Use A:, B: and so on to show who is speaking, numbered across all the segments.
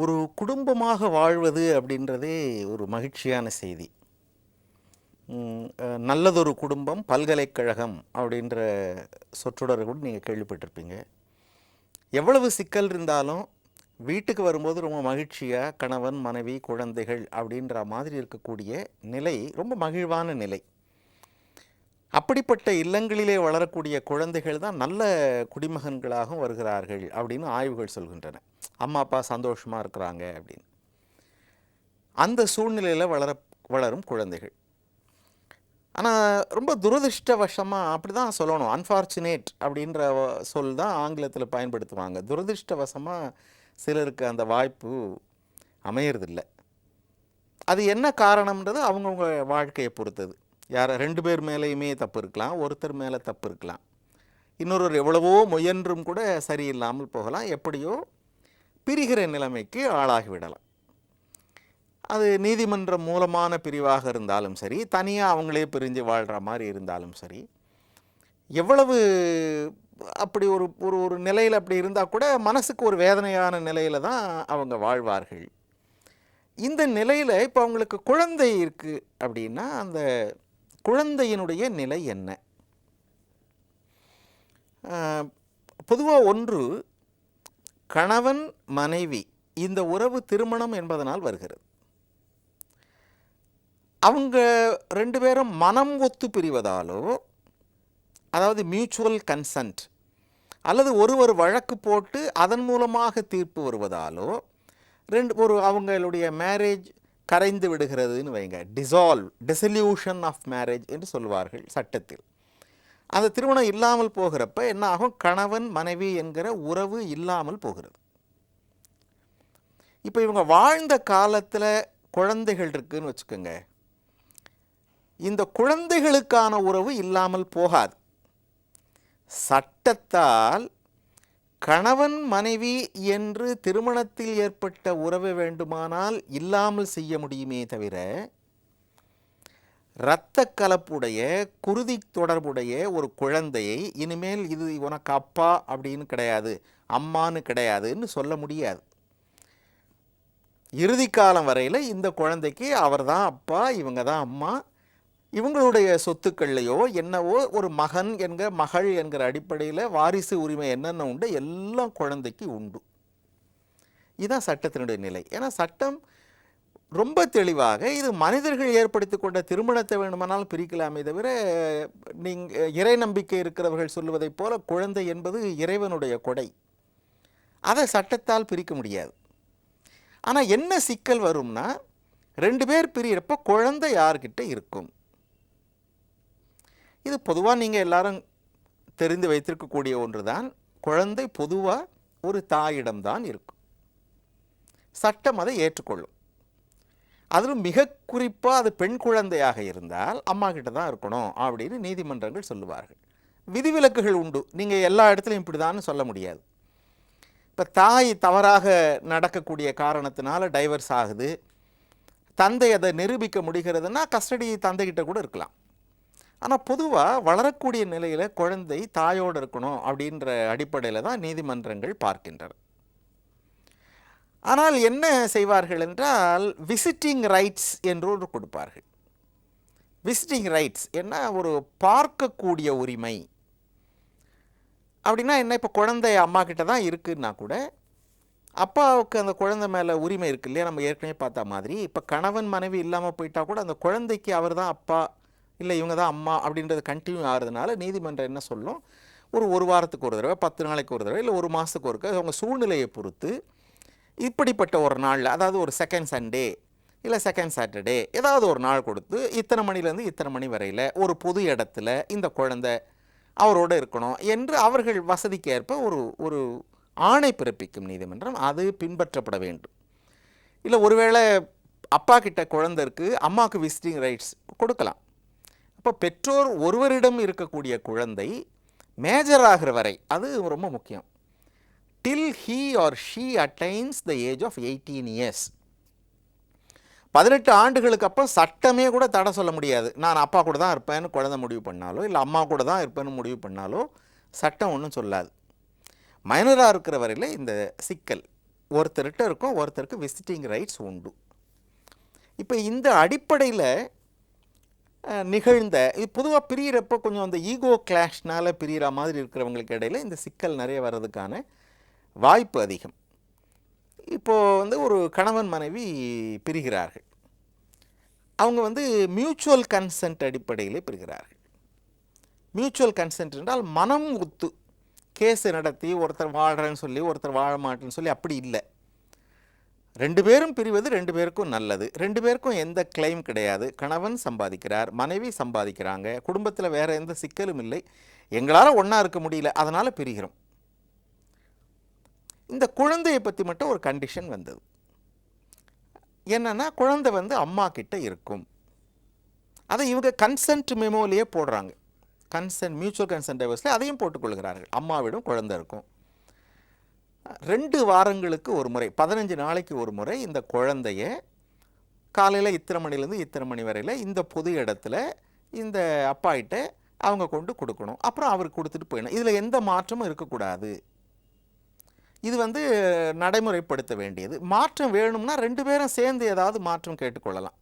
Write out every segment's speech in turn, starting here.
A: ஒரு குடும்பமாக வாழ்வது அப்படின்றதே ஒரு மகிழ்ச்சியான செய்தி. நல்லதொரு குடும்பம் பல்கலைக்கழகம் அப்படின்ற சொற்றொடரை கூட நீங்கள் கேள்விப்பட்டிருப்பீங்க. எவ்வளவு சிக்கல் இருந்தாலும் வீட்டுக்கு வரும்போது ரொம்ப மகிழ்ச்சியாக கணவன் மனைவி குழந்தைகள் அப்படின்ற மாதிரி இருக்கக்கூடிய நிலை ரொம்ப மகிழ்வான நிலை. அப்படிப்பட்ட இல்லங்களிலே வளரக்கூடிய குழந்தைகள் தான் நல்ல குடிமகன்களாகவும் வருகிறார்கள் அப்படின்னு ஆய்வுகள் சொல்கின்றன. அம்மா அப்பா சந்தோஷமாக இருக்கிறாங்க அப்படின்னு. அந்த சூழ்நிலையில் வளர வளரும் குழந்தைகள். ஆனால் ரொம்ப துரதிர்ஷ்டவசமாக அப்படி தான் சொல்லணும். அன்ஃபார்ச்சுனேட் அப்படின்ற சொல் தான் ஆங்கிலத்தில் பயன்படுத்துவாங்க. துரதிருஷ்டவசமாக சிலருக்கு அந்த வாய்ப்பு அமையறதில்லை. அது என்ன காரணம்ன்றது அவங்கவுங்க வாழ்க்கையை பொறுத்தது. யார் ரெண்டு பேர் மேலேயுமே தப்பு இருக்கலாம். ஒருத்தர் மேலே தப்பு இருக்கலாம். இன்னொருவர் எவ்வளவோ முயன்றும் கூட சரியில்லாமல் போகலாம். எப்படியோ பிரிகிற நிலைமைக்கு ஆளாகிவிடலாம். அது நீதிமன்றம் மூலமான பிரிவாக இருந்தாலும் சரி தனியாக அவங்களே பிரிஞ்சு வாழ்கிற மாதிரி இருந்தாலும் சரி எவ்வளவு அப்படி ஒரு ஒரு ஒரு நிலையில் அப்படி இருந்தால் கூட மனசுக்கு ஒரு வேதனையான நிலையில் தான் அவங்க வாழ்வார்கள். இந்த நிலையில் இப்போ அவங்களுக்கு குழந்தை இருக்குது அப்படின்னா அந்த குழந்தையினுடைய நிலை என்ன? பொதுவாக ஒன்று கணவன் மனைவி இந்த உறவு திருமணம் என்பதனால் வருகிறது. அவங்க ரெண்டு பேரும் மனம் ஒத்து பிரிவதாலோ அதாவது மியூச்சுவல் கன்சன்ட் அல்லது ஒருவர் வழக்கு போட்டு அதன் மூலமாக தீர்ப்பு வருவதாலோ ரெண்டு ஒரு அவங்களுடைய மேரேஜ் கரைந்து விடுகிறதுன்னு வைங்க. டிசால்வ் டிசல்யூஷன் ஆஃப் மேரேஜ் என்று சொல்வார்கள் சட்டத்தில். அந்த திருமணம் இல்லாமல் போகிறப்ப என்ன ஆகும் கணவன் மனைவி என்கிற உறவு இல்லாமல் போகிறது. இப்போ இவங்க வாழ்ந்த காலத்தில் குழந்தைகள் இருக்குதுன்னு வச்சுக்கோங்க. இந்த குழந்தைகளுக்கான உறவு இல்லாமல் போகாது. சட்டத்தால் கணவன் மனைவி என்று திருமணத்தில் ஏற்பட்ட உறவு வேண்டுமானால் இல்லாமல் செய்ய முடியுமே தவிர இரத்த கலப்புடைய குருதி தொடர்புடைய ஒரு குழந்தையை இனிமேல் இது உனக்கு அப்பா அப்படின்னு கிடையாது அம்மான்னு கிடையாதுன்னு சொல்ல முடியாது. இறுதி காலம் வரையில் இந்த குழந்தைக்கு அவர் தான் அப்பா இவங்க தான் அம்மா. இவங்களுடைய சொத்துக்கள்லையோ என்னவோ ஒரு மகன் என்கிற மகள் என்கிற அடிப்படையில் வாரிசு உரிமை என்னென்ன உண்டு? எல்லாம் குழந்தைக்கு உண்டு. இதுதான் சட்டத்தினுடைய நிலை. ஏன்னா சட்டம் ரொம்ப தெளிவாக இது மனிதர்கள் ஏற்படுத்தி கொண்ட திருமணத்தை வேண்டுமானாலும் பிரிக்கலாமே தவிர நீங்கள் இறை நம்பிக்கை இருக்கிறவர்கள் சொல்லுவதைப் போல குழந்தை என்பது இறைவனுடைய கொடை. அதை சட்டத்தால் பிரிக்க முடியாது. ஆனால் என்ன சிக்கல் வரும்னா ரெண்டு பேர் பிரியறப்ப குழந்தை யார்கிட்ட இருக்கும்? இது பொதுவாக நீங்கள் எல்லாரும் தெரிந்து வைத்திருக்கக்கூடிய ஒன்று தான் குழந்தை பொதுவாக ஒரு தாயிடம்தான் இருக்கும். சட்டம் அதை ஏற்றுக்கொள்ளும். அதிலும் மிக குறிப்பாக அது பெண் குழந்தையாக இருந்தால் அம்மா கிட்ட தான் இருக்கணும் அப்படின்னு நீதிமன்றங்கள் சொல்லுவார்கள். விதிவிலக்குகள் உண்டு. நீங்கள் எல்லா இடத்துலையும் இப்படி சொல்ல முடியாது. இப்போ தாய் தவறாக நடக்கக்கூடிய காரணத்தினால டைவர்ஸ் ஆகுது. தந்தை அதை நிரூபிக்க முடிகிறதுனா கஸ்டடி தந்தைகிட்ட கூட இருக்கலாம். ஆனால் பொதுவாக வளரக்கூடிய நிலையில் குழந்தை தாயோடு இருக்கணும் அப்படின்ற அடிப்படையில் தான் நீதிமன்றங்கள் பார்க்கின்றன. ஆனால் என்ன செய்வார்கள் என்றால் விசிட்டிங் ரைட்ஸ் என்று கொடுப்பார்கள். விசிட்டிங் ரைட்ஸ் என்ன? ஒரு பார்க்கக்கூடிய உரிமை. அப்படின்னா என்ன? இப்போ குழந்தை அம்மா கிட்ட தான் இருக்குன்னா கூட அப்பாவுக்கு அந்த குழந்தை மேலே உரிமை இருக்கு இல்லையா? நம்ம ஏற்கனவே பார்த்த மாதிரி. இப்போ கணவன் மனைவி இல்லாமல் போயிட்டால் கூட அந்த குழந்தைக்கு அவர் தான் அப்பா இல்லை இவங்க தான் அம்மா அப்படின்றது கண்டினியூ ஆகிறதுனால நீதிமன்றம் என்ன சொல்லும்? ஒரு ஒரு வாரத்துக்கு ஒரு தடவை பத்து நாளைக்கு ஒரு தடவை இல்லை ஒரு மாதத்துக்கு ஒருக்க அவங்க சூழ்நிலையை பொறுத்து இப்படிப்பட்ட ஒரு நாளில் அதாவது ஒரு செகண்ட் சண்டே இல்லை செகண்ட் சாட்டர்டே ஏதாவது ஒரு நாள் கொடுத்து இத்தனை மணிலேருந்து இத்தனை மணி வரையில் ஒரு பொது இடத்துல இந்த குழந்தை அவரோடு இருக்கணும் என்று அவர்கள் வசதிக்கு ஏற்ப ஒரு ஒரு ஆணை பிறப்பிக்கும் நீதிமன்றம் அது பின்பற்றப்பட வேண்டும். இல்லை ஒருவேளை அப்பா கிட்ட குழந்தைக்கு அம்மாவுக்கு விசிட்டிங் ரைட்ஸ் கொடுக்கலாம். அப்போ பெற்றோர் ஒருவரிடம் இருக்கக்கூடிய குழந்தை மேஜர் ஆகிற வரை அது ரொம்ப முக்கியம். Till he or she attains the age of eighteen years பதினெட்டு ஆண்டுகளுக்கு அப்புறம் சட்டமே கூட தடை சொல்ல முடியாது. நான் அப்பா கூட தான் இருப்பேன்னு குழந்தை முடிவு பண்ணாலோ இல்லை அம்மா கூட தான் இருப்பேன்னு முடிவு பண்ணாலோ சட்டம் ஒன்றும் சொல்லாது. மைனராக இருக்கிற வரையில் இந்த சிக்கல். ஒருத்தர்கிட்ட இருக்கும் ஒருத்தருக்கு விசிட்டிங் ரைட்ஸ் உண்டு. இப்போ இந்த அடிப்படையில் நிகழ்ந்த இது பொதுவாக பிரியிறப்போ கொஞ்சம் அந்த ஈகோ கிளாஷ்னால் பிரியிற மாதிரி இருக்கிறவங்களுக்கு இடையில இந்த சிக்கல் நிறைய வர்றதுக்கான வாய்ப்பு அதிகம். இப்போது வந்து ஒரு கணவன் மனைவி பிரிகிறார்கள். அவங்க வந்து மியூச்சுவல் கன்சென்ட் அடிப்படையில் பிரிகிறார்கள். மியூச்சுவல் கன்சென்ட் என்றால் மனம் ஒத்து கேஸ் நடத்தி ஒருத்தர் வாழ்கிறேன்னு சொல்லி ஒருத்தர் வாழ மாட்டேன்னு சொல்லி அப்படி இல்லை. ரெண்டு பேரும் பிரிவது ரெண்டு பேருக்கும் நல்லது. ரெண்டு பேருக்கும் எந்த கிளைம் கிடையாது. கணவன் சம்பாதிக்கிறார் மனைவி சம்பாதிக்கிறாங்க குடும்பத்தில் வேறு எந்த சிக்கலும் இல்லை. எங்களால் ஒன்றா இருக்க முடியல. அதனால் பிரிகிறோம். இந்த குழந்தையை பற்றி மட்டும் ஒரு கண்டிஷன் வந்தது. என்னென்னா குழந்தை வந்து அம்மா கிட்ட இருக்கும். அதை இவங்க கன்சென்ட் மெமோலேயே போடுறாங்க. கன்சென்ட் மியூச்சுவல் கன்சென்ட் டைவர்ஸில் அதையும் போட்டுக்கொள்கிறார்கள். அம்மாவிடம் குழந்தை இருக்கும். ரெண்டு வாரங்களுக்கு ஒரு முறை பதினஞ்சு நாளைக்கு ஒரு முறை இந்த குழந்தைய காலையில் இத்தனை மணிலேருந்து இத்தனை மணி வரையில் இந்த பொது இடத்துல இந்த அப்பாகிட்ட அவங்க கொண்டு கொடுக்கணும். அப்புறம் அவருக்கு கொடுத்துட்டு போயிடணும். இதில் எந்த மாற்றமும் இருக்கக்கூடாது. இது வந்து நடைமுறைப்படுத்த வேண்டியது. மாற்றம் வேணும்னா ரெண்டு பேரும் சேர்ந்து ஏதாவது மாற்றம் கேட்டுக்கொள்ளலாம்.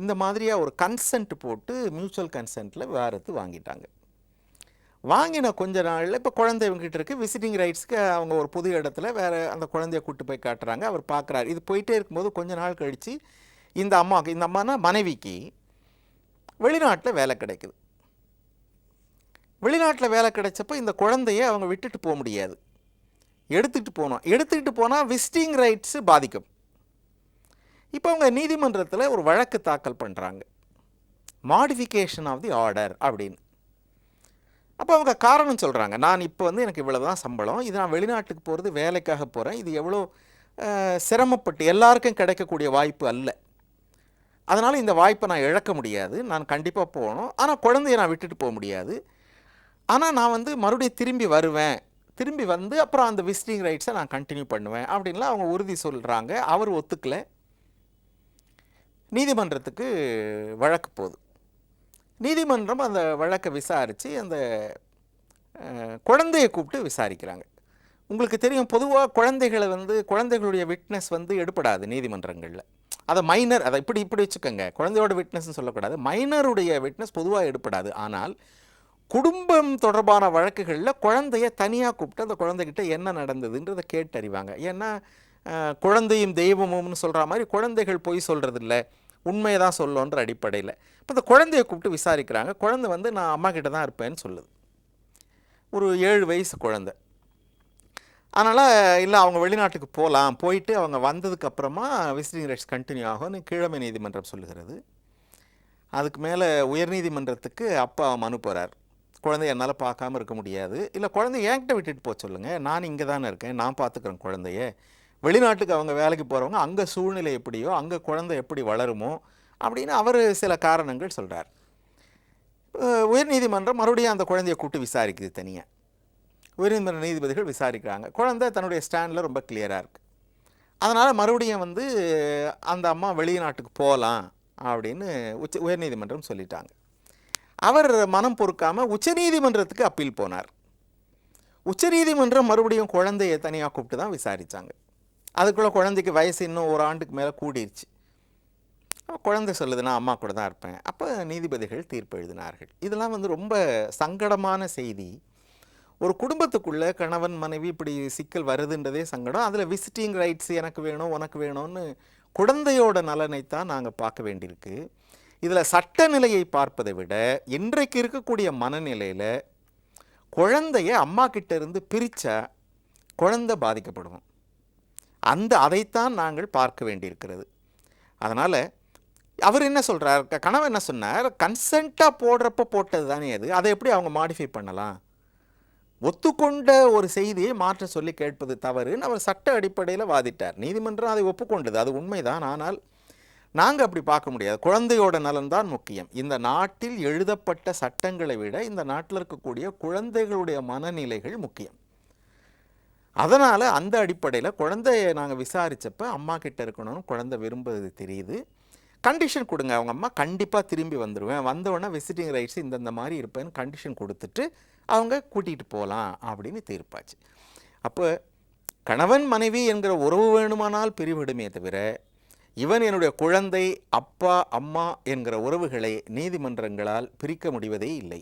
A: இந்த மாதிரியாக ஒரு கன்சென்ட் போட்டு மியூச்சுவல் கன்சென்ட்டில் விவாரத்து வாங்கிட்டாங்க. வாங்கின கொஞ்ச நாளில் இப்போ குழந்தை இவங்ககிட்ட இருக்குது விசிட்டிங் ரைட்ஸ்க்கு அவங்க ஒரு புது இடத்துல வேறு அந்த குழந்தைய கூட்டு போய் காட்டுறாங்க. அவர் பார்க்குறாரு இது போயிட்டே இருக்கும்போது கொஞ்ச நாள் கழித்து இந்த அம்மாவுக்கு இந்த அம்மானா மனைவிக்கு வெளிநாட்டில் வேலை கிடைக்குது. வெளிநாட்டில் வேலை கிடைச்சப்போ இந்த குழந்தைய அவங்க விட்டுட்டு போக முடியாது. எடுத்துகிட்டு போகணும் எடுத்துக்கிட்டு போனால் விசிட்டிங் ரைட்ஸு பாதிக்கும். இப்போ அவங்க நீதிமன்றத்தில் ஒரு வழக்கு தாக்கல் பண்ணுறாங்க மாடிஃபிகேஷன் ஆஃப் தி ஆர்டர் அப்படின்னு. அப்போ அவங்க காரணம் சொல்கிறாங்க நான் இப்போ வந்து எனக்கு இவ்வளோ தான் சம்பளம். இது நான் வெளிநாட்டுக்கு போகிறது வேலைக்காக போகிறேன் இது எவ்வளோ சிரமப்பட்டு எல்லாருக்கும் கிடைக்கக்கூடிய வாய்ப்பு அல்ல. அதனால் இந்த வாய்ப்பை நான் இழக்க முடியாது. நான் கண்டிப்பாக போகணும். ஆனால் குழந்தைய நான் விட்டுட்டு போக முடியாது. ஆனால் நான் வந்து மறுபடியும் திரும்பி வருவேன். திரும்பி வந்து அப்புறம் அந்த விசிட்டிங் ரைட்ஸை நான் கண்டினியூ பண்ணுவேன் அப்படின்லாம் அவங்க உறுதி சொல்கிறாங்க அவர் ஒத்துக்கல. நீதிமன்றத்துக்கு வழக்கு போகுது. நீதிமன்றம் அந்த வழக்கை விசாரித்து அந்த குழந்தையை கூப்பிட்டு விசாரிக்கிறாங்க. உங்களுக்கு தெரியும் பொதுவாக குழந்தைகளை வந்து குழந்தைகளுடைய விட்னஸ் வந்து எடுப்படாது நீதிமன்றங்களில். அதை மைனர் அதை இப்படி இப்படி வச்சுக்கோங்க. குழந்தையோட விட்னஸ்னு சொல்லக்கூடாது. மைனருடைய விட்னஸ் பொதுவாக எடுப்படாது ஆனால் குடும்பம் தொடர்பான வழக்குகளில் குழந்தைய தனியாக கூப்பிட்டு அந்த குழந்தைகிட்ட என்ன நடந்ததுன்றதை கேட்டறிவாங்க. ஏன்னா குழந்தையும் தெய்வமும்னு சொல்கிற மாதிரி குழந்தைகள் பொய் சொல்கிறதில்ல உண்மையை தான் சொல்லோன்ற அடிப்படையில். இப்போ இந்த குழந்தைய கூப்பிட்டு விசாரிக்கிறாங்க. குழந்தை வந்து நான் அம்மா கிட்ட தான் இருப்பேன்னு சொல்லுது. ஒரு ஏழு வயசு குழந்தை. அதனால் இல்லை அவங்க வெளிநாட்டுக்கு போகலாம் போயிட்டு அவங்க வந்ததுக்கப்புறமா விசிட்டிங் ரைட்ஸ் கண்டினியூ ஆகும்னு கீழமை நீதிமன்றம் சொல்லுகிறது. அதுக்கு மேலே உயர்நீதிமன்றத்துக்கு அப்பா மனு போகிறார் குழந்தைய என்னால் பார்க்காம இருக்க முடியாது. இல்லை குழந்தைய என்கிட்ட விட்டுட்டு போக சொல்லுங்கள் நான் இங்கே தானே இருக்கேன். நான் பார்த்துக்குறேன் குழந்தைய. வெளிநாட்டுக்கு அவங்க வேலைக்கு போகிறவங்க அங்கே சூழ்நிலை எப்படியோ அங்கே குழந்தை எப்படி வளருமோ அப்படின்னு அவர் சில காரணங்கள் சொல்கிறார் உயர்நீதிமன்றம் மறுபடியும் அந்த குழந்தைய கூப்பிட்டு விசாரிக்குது தனியாக உயர்நீதிமன்ற நீதிபதிகள் விசாரிக்கிறாங்க. குழந்தை தன்னுடைய ஸ்டாண்டில் ரொம்ப கிளியராக இருக்குது அதனால் மறுபடியும் வந்து அந்த அம்மா வெளிநாட்டுக்கு போகலாம் அப்படின்னு உச்ச உயர்நீதிமன்றம் சொல்லிட்டாங்க. அவர் மனம் பொறுக்காமல் உச்சநீதிமன்றத்துக்கு அப்பீல் போனார். உச்சநீதிமன்றம் மறுபடியும் குழந்தையை தனியாக கூப்பிட்டு தான் விசாரித்தாங்க அதுக்குள்ளே குழந்தைக்கு வயசு இன்னும் ஒரு ஆண்டுக்கு மேலே கூடிருச்சு. குழந்தை சொல்லுது நான் அம்மா கூட தான் இருப்பேன். அப்போ நீதிபதிகள் தீர்ப்பு எழுதினார்கள். இதெல்லாம் வந்து ரொம்ப சங்கடமான செய்தி. ஒரு குடும்பத்துக்குள்ளே கணவன் மனைவி இப்படி சிக்கல் வருதுன்றதே சங்கடம். அதில் விசிட்டிங் ரைட்ஸ் எனக்கு வேணும் உனக்கு வேணும்னு குழந்தையோட நலனைத்தான் நாங்கள் பார்க்க வேண்டியிருக்கு. இதில் சட்ட நிலையை பார்ப்பதை விட இன்றைக்கு இருக்கக்கூடிய மனநிலையில் குழந்தைய அம்மா கிட்ட இருந்து பிரித்தா குழந்தை பாதிக்கப்படும் அந்த அதைத்தான் நாங்கள் பார்க்க வேண்டியிருக்கிறது. அதனால் அவர் என்ன சொல்கிறார் கணவன் என்ன சொன்னார்? கன்சென்ட்டாக போடுறப்ப போட்டது தானே அது? அதை எப்படி அவங்க மாடிஃபை பண்ணலாம்? ஒத்துக்கொண்ட ஒரு செய்தியை மாற்ற சொல்லி கேட்பது தவறுன்னு அவர் சட்ட அடிப்படையில் வாதிட்டார். நீதிமன்றம் அதை ஒப்புக்கொண்டது. அது உண்மைதான். ஆனால் நாங்கள் அப்படி பார்க்க முடியாது. குழந்தையோட நலன்தான் முக்கியம். இந்த நாட்டில் எழுதப்பட்ட சட்டங்களை விட இந்த நாட்டில் இருக்கக்கூடிய குழந்தைகளுடைய மனநிலைகள் முக்கியம். அதனால் அந்த அடிப்படையில் குழந்தைய நாங்கள் விசாரித்தப்ப அம்மா கிட்ட இருக்கணும்னு குழந்தை விரும்புறது தெரியுது. கண்டிஷன் கொடுங்க. அவங்க அம்மா கண்டிப்பாக திரும்பி வந்துடுவேன் வந்தவொடனே விசிட்டிங் ரைட்ஸ் இந்தந்த மாதிரி இருப்பேன்னு கண்டிஷன் கொடுத்துட்டு அவங்க கூட்டிகிட்டு போகலாம் அப்படின்னு தீர்ப்பாச்சு. அப்போ கணவன் மனைவி என்கிற உறவு வேணுமானால் பிரிவிடுமே தவிர இவன் என்னுடைய குழந்தை அப்பா அம்மா என்கிற உறவுகளை நீதிமன்றங்களால் பிரிக்க முடிவதே இல்லை.